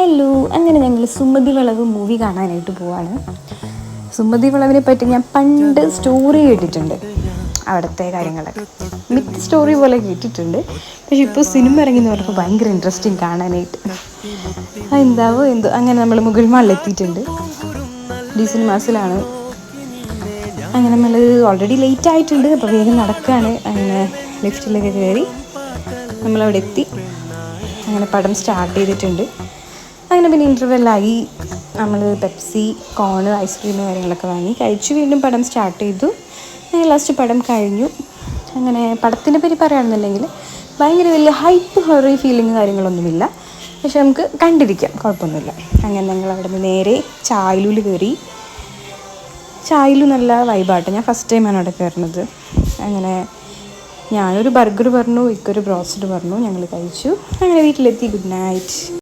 Hello അങ്ങനെ ഞങ്ങൾ സുമതി വളവ് മൂവി കാണാനായിട്ട് പോവാണ്. സുമതി വളവിനെ പറ്റി ഞാൻ പണ്ട് സ്റ്റോറി കേട്ടിട്ടുണ്ട്. അവിടുത്തെ കാര്യങ്ങളൊക്കെ മിത്ത് സ്റ്റോറി പോലെ കേട്ടിട്ടുണ്ട്. പക്ഷെ ഇപ്പോൾ സിനിമ ഇറങ്ങി എന്ന് പറഞ്ഞപ്പോൾ ഭയങ്കര ഇൻട്രസ്റ്റിംഗ് കാണാനായിട്ട്. ആ എന്താവോ എന്തോ. അങ്ങനെ നമ്മൾ മുകൾ മാളിലെത്തിയിട്ടുണ്ട് ഡി സിനിമാസിലാണ്. അങ്ങനെ നമ്മൾ ഓൾറെഡി ലേറ്റ് ആയിട്ടുണ്ട്. അപ്പോൾ വേഗം നടക്കുകയാണ് അങ്ങനെ ലിഫ്റ്റിലൊക്കെ കയറി നമ്മളവിടെ എത്തി. അങ്ങനെ പടം സ്റ്റാർട്ട് ചെയ്തിട്ടുണ്ട്. അങ്ങനെ പിന്നെ ഇന്റർവെല്ലായി നമ്മൾ പെപ്സി കോണ് ഐസ്ക്രീം കാര്യങ്ങളൊക്കെ വാങ്ങി കഴിച്ച്. വീണ്ടും പടം സ്റ്റാർട്ട് ചെയ്തു. ലാസ്റ്റ് പടം കഴിഞ്ഞു. അങ്ങനെ പടത്തിനെ പറ്റി പറയുകയാണെന്നുണ്ടെങ്കിൽ ഭയങ്കര വലിയ ഹൈപ്പ് ഹൊറി ഫീലിംഗ് കാര്യങ്ങളൊന്നുമില്ല. പക്ഷെ നമുക്ക് കണ്ടിരിക്കാം. കുഴപ്പമൊന്നുമില്ല. അങ്ങനെ ഞങ്ങൾ അവിടെ നിന്ന് നേരെ ചായലൂൽ കയറി. ചായലു നല്ല വൈബാട്ടോ ഞാൻ ഫസ്റ്റ് ടൈമാണ് അവിടെ കയറുന്നത്. അങ്ങനെ ഞാനൊരു ബർഗർ പറഞ്ഞു ഇക്കൊരു ബ്രോസ്റ്റഡ് പറഞ്ഞു. ഞങ്ങൾ കഴിച്ചു. അങ്ങനെ വീട്ടിലെത്തി. Good night